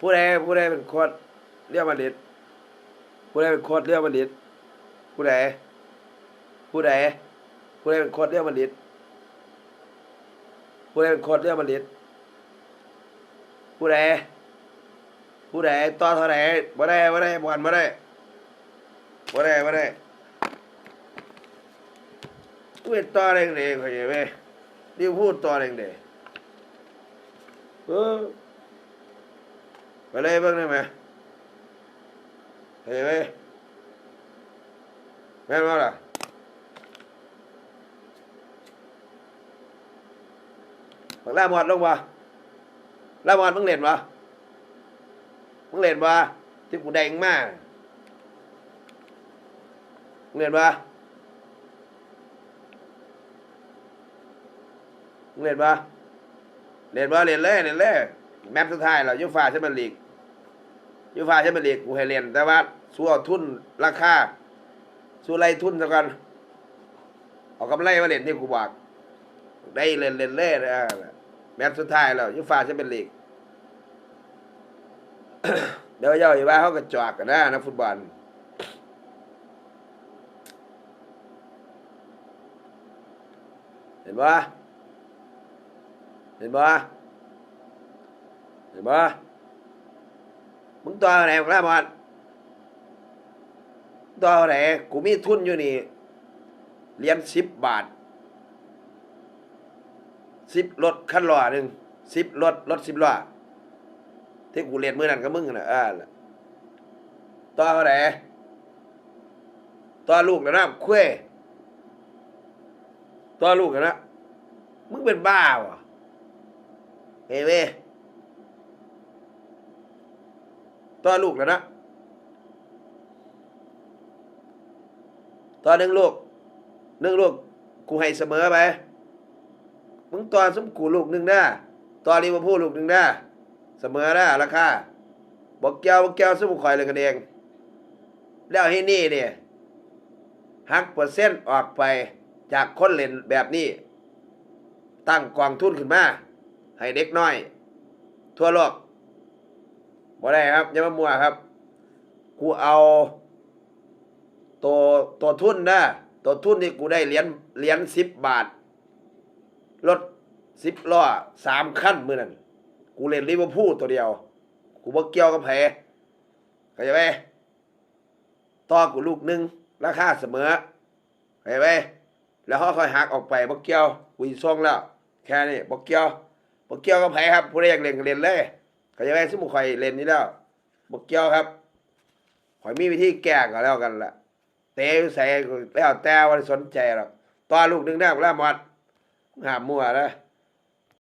ผู้ใดผู้ใดเป็นโค้ชเรียกมาดริดผู้ใดเป็นโค้ชเรียกมาดริดผู้ใดผู้ใดผู้ใดเป็นโค้ชเรียกมาดริดผู้ใดเป็นโค้ชเรียกมาดริดผู้ใดผู้ใดต่อเท่าไหร่บ่ได้บ่ได้บอลบ่ได้บ่ได้บ่ได้อุ้ยต่อแรงเด้เขาใช่ไหมนี่พูดต่อแรงเด้เออ ไปเลยเบิ่งได้ไหมเห็นไหมแม่นบ่ล่ะบักล่าหมอดลงบ่ลาหมอดมึงเล่นบ่มึงเล่นบ่ที่กูแดงมากมึงเล่นบ่มึงเล่นบ่เล่นบ่เล่นเลยเล่นเลยแมตช์สุดท้ายแล้วยูฟ่าแชมเปี้ยนลีก ยูฟาแชมเปี้ยนลีกกูให้เล่นแต่ว่าสู้เอาทุนราคาสู้ไล่ทุนซะก่อนเอากำไรมาเล่นที่กูบอกได้เล่นเล่นเล่นแมตช์สุดท้ายแล้วยูฟาแชมเปี้ยนลีกเดี๋ยวย้าอยู่ว่าเขาก็จอกกันนะนักฟุตบอลเห็นปะเห็นปะเห็นปะ มึงตัวไหนของลาบอลตัวไหนกูมีทุนอยู่นี่เหรียญสิบบาทสิบรถคันล้อหนึ่งสิบรถรถสิบล้อที่กูเรียนมือนั่นกับมึงนะเอ่าตัวเท่าไหนตัวลูกนะนะคุยตัวลูกนะนะมึงเป็นบ้าวะเฮ้ยเว้ย ตัวลูกแล้วนะตัวหนึ่งลูกหนึ่งลูกกูให้เสมอไปมึงตัวสมกูลูกหนึ่งนะตัวรีบพูดลูกหนึ่งนะเสมอนะราคาบอกแก้วบอกแก้วสมคอยเลยกันเอง แล้วให้นี่เนี่ยหักเปอร์เซ็นต์ออกไปจากคนเล่นแบบนี้ ตั้งกองทุนขึ้นมา ให้เด็กน้อย ทั่วโลก บ่ได้ครับอย่ามามัวครับ กูเอาตัวตัวทุนนะตัวทุนที่กูได้เหรียญเหรียญสิบบาทรถสิบล้อสามขั้นมือนั่นกูเล่นลิเวอร์พูลตัวเดียว กูบ่เกี่ยวกับแผลเข้าใจไหมต่อกูลูกหนึ่งราคาเสมอเข้าใจไหมแล้วเขาค่อยหักออกไปบ่เกี่ยวกูสิส่งแล้ว แค่นี้บ่เกี่ยวบ่เกี่ยวกับแผลครับผู้ใดอยากเล่นก็เล่นเลย เขาจะไปสมมุติข่อยเล่นนี่แล้วบกเกี่ยวครับข่อยมีวิธีแก้ก็แล้วกันละเตะอใส่แล้วแต่ว่าสนใจหรอกตัวลูกหนึงได้แล้วหมดหามมัวแล้ว